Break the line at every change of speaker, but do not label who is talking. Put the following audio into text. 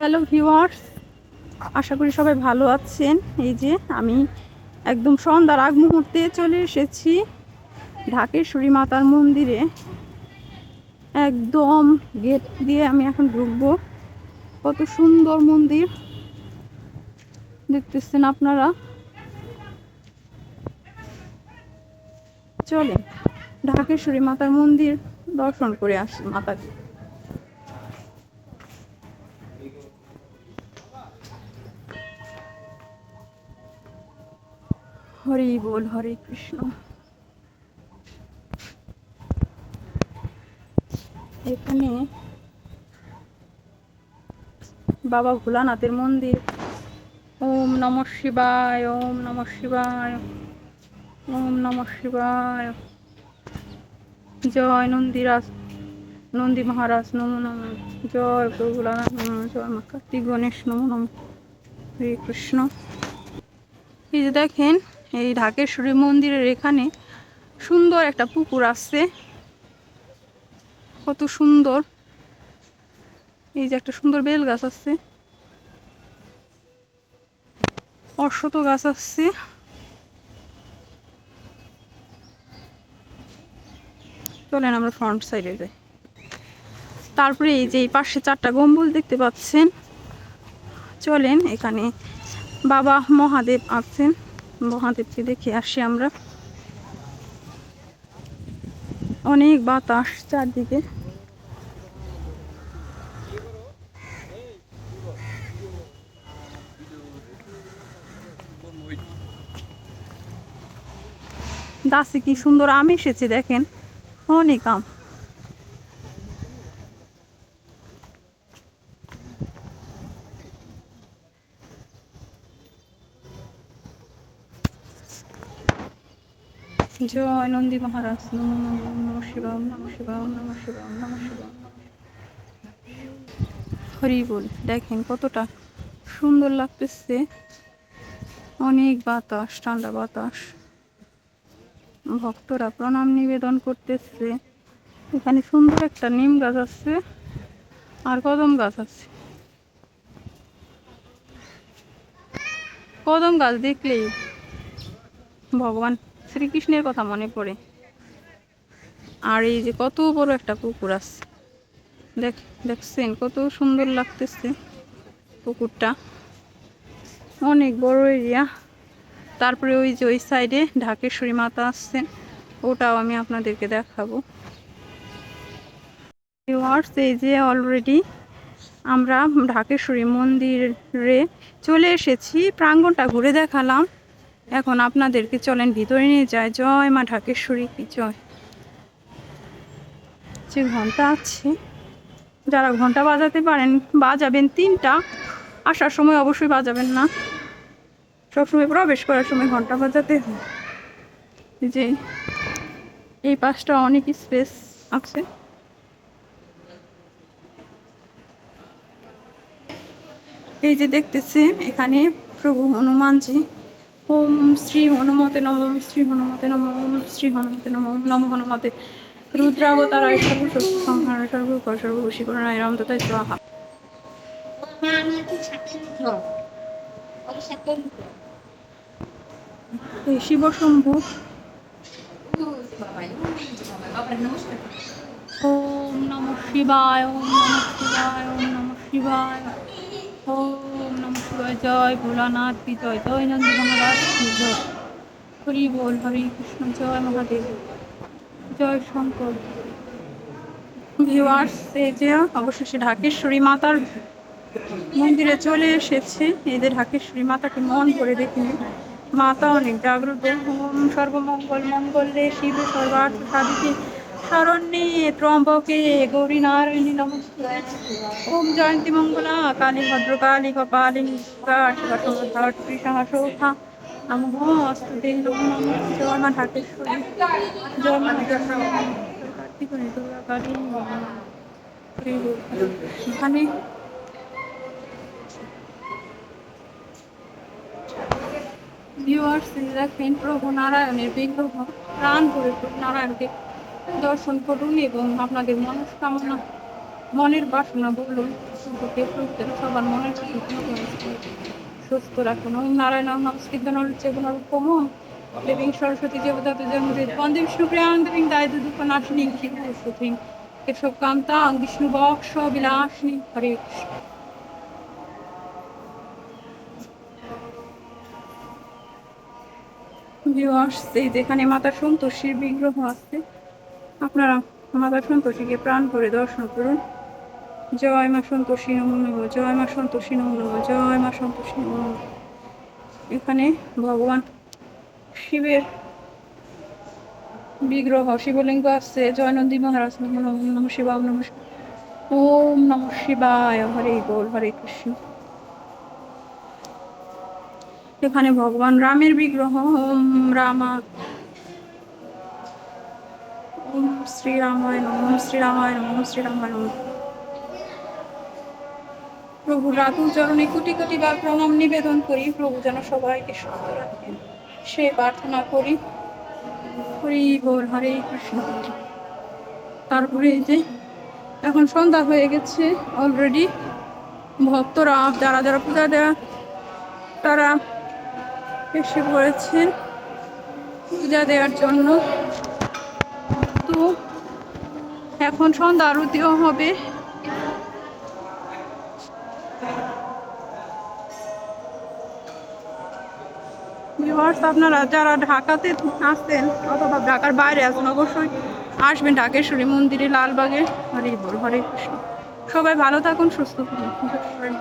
Hello viewers আশা করি সবাই ভালো আছেন। এই যে আমি একদম সন্ধ্যার আগ মুহূর্তে চলে এসেছি ঢাকেশ্বরী মাতার মন্দিরে। একদম গেট দিয়ে আমি এখন ঢুকবো। কত সুন্দর মন্দির। দেখতেছেন আপনারা? চলে ঢাকেশ্বরী মাতার মন্দির দর্শন করে আসি মাতাকে হরি বল হরে কৃষ্ণ। এখানে বাবা ভোলানাথের মন্দির। ওম নম শিবায় ওম নম শিবায় ওম নম শিবায়। জয় নন্দীরাজ নন্দী মহারাজ নমো নম। জয় ভোলানাথ নমঃ, জয় মা কার্তিক গণেশ নমো নম। হরে কৃষ্ণ। এই যে দেখেন এই ঢাকেশ্বরী মন্দিরের এখানে সুন্দর একটা পুকুর আছে কত সুন্দর। এই যে একটা সুন্দর বেল গাছ আছে অশ্বত গাছ আছে চলেন আমরা ফ্রন্ট সাইডে যাই। তারপরে এই যে এই পাশে চারটা গম্বুজ দেখতে পাচ্ছেন। চলেন এখানে বাবা মহাদেব আছেন। মহাদেবকে দেখে আসি আমরা। অনেক বাতাস চারদিকে। গাছে কি সুন্দর আম এসেছে দেখেন। অনেক আম। জয় নন্দী মহারাজ, নমো নমো শিবাম, নম শিবাম নম শিবাম নম শিবাম। হরি বল, দেখেন কতটা সুন্দর লাগতেছে। অনেক বাতাস, ঠান্ডা বাতাস। ভক্তরা প্রণাম নিবেদন করতেছে। এখানে সুন্দর একটা নিম গাছ আছে আর কদম গাছ আছে। কদম গাছ দেখলেই ভগবান শ্রীকৃষ্ণের কথা মনে পড়ে। আর এই যে কত বড় একটা পুকুর আছে। দেখ দেখছেন কত সুন্দর লাগতেছে পুকুরটা। অনেক বড় এরিয়া। তারপরে ওই যে ওই সাইডে ঢাকেশ্বরী মাতা আসছেন। ওটাও আমি আপনাদেরকে দেখাবো। ভিউয়ার্স, এই যে অলরেডি আমরা ঢাকেশ্বরী মন্দিরে চলে এসেছি। প্রাঙ্গণটা ঘুরে দেখালাম। এখন আপনাদেরকে চলেন ভিতরে নিয়ে যায় জয় মা ঢাকেশ্বরী, কি জয়। যে ঘণ্টা আছে, যারা ঘণ্টা বাজাতে পারেন, বাজাবেন তিনটা। আসার সময় অবশ্যই বাজাবেন না। সবসময় প্রবেশ করার সময় ঘণ্টা বাজাতে হয়। যে, এই পাশটা অনেক স্পেস আছে। এই যে দেখতেছেন, এখানে প্রভু হনুমানজি ওম শ্রী হনুমতে নম ওম শ্রী হনুমতে নম, ওম শ্রী হনুমতে নম, ওম নম হনুমতে। রুদ্রাবতারায় সর্বশক্তি সংহার সর্বকর সর্ববশী করুণায় রাম তথা স্বাহা। শিব শম্ভু। ওম নম শিবায়, ওম নম শিবায়, ওম নম শিবায়। ওম শিবায় জয় ভোলানাথ কি জয়? জয় নন্দ মহারাজ কি জয়? হরি বল, হরে কৃষ্ণ, জয় মহাদেব। জয় শঙ্কর। ভিউয়ার্স, এই যে অবশেষে ঢাকেশ্বরী মাতার মন্দিরে চলে এসেছে। এই যে ঢাকেশ্বরী মাতাকে মন করে দেখি মাতা অনেক জাগ্রত। সর্বমঙ্গল, মঙ্গলে শিব সর্বার্থ সাধিকে শরণ্যে ত্রম্বকে গৌরী নারায়ণী নমস্তে ওম জয়ন্তী মঙ্গলা, কালী ভদ্রকালী কপালী ধাত্রী সহসোখা নমঃ অস্তুতে নমো জয় মা ঢাকেশ্বরী জয় মা ঢাকেশ্বরী কার্তিক দুর্গা কালী এখানে ভিউয়ার্স নারায়ণের বিগ্রহ, প্রাণ করে নারায়ণকে দর্শন করুন এবং আপনাদের মনস্কামনা, মনের বাসনা বলুন। সবার মনের সুস্থ রাখুন। ওম নারায়ণ পুনরুপম দেবীং সরস্বতী দেবতা জন্মদে বন্দে বিষ্ণুপ্রিয়াং দেবীং দুঃখ নাশিনী কেশব কান্তাং বিষ্ণু বক্ষ বিলাসিনী হরে যেখানে মাতা সন্তোষীর বিগ্রহ আছে। আপনারা মাতা সন্তোষীকে প্রাণ করে দর্শন করুন। জয় মা সন্তোষী নম নমঃ, জয় মা সন্তোষী নমো নম, জয় মা সন্তোষী নমো এখানে ভগবান শিবের বিগ্রহ, শিবলিঙ্গ আছে। জয়নন্দী মহারাজ, নমো নমঃ, নম শিবায় নম ওম নম শিবায়, হরে বল হরে কৃষ্ণ। এখানে ভগবান রামের বিগ্রহ, ওম রামা শ্রীরামায় নম শ্রীরামায় নম শ্রীরামায় নম। প্রভু রাতুল চরণে কোটি কোটি বার প্রণাম নিবেদন করি, প্রভু যেন সবাইকে সুস্থ রাখেন। সে প্রার্থনা করি, হরি বল, হরে কৃষ্ণ। তারপরে যে, এখন সন্ধ্যা হয়ে গেছে অলরেডি ভক্তরা, যারা যারা পূজা দেয়া, তারা এসে পড়েছেন। পূজা দেওয়ার জন্য তো এখন সন্ধ্যা আরতিও হবে। আপনারা যারা ঢাকাতে আসতেন অথবা ঢাকার বাইরে আছেন, অবশ্যই আসবেন ঢাকেশ্বরী মন্দিরে, লালবাগে হরে বল হরে কৃষ্ণ। সবাই ভালো থাকুন, সুস্থ থাকুন।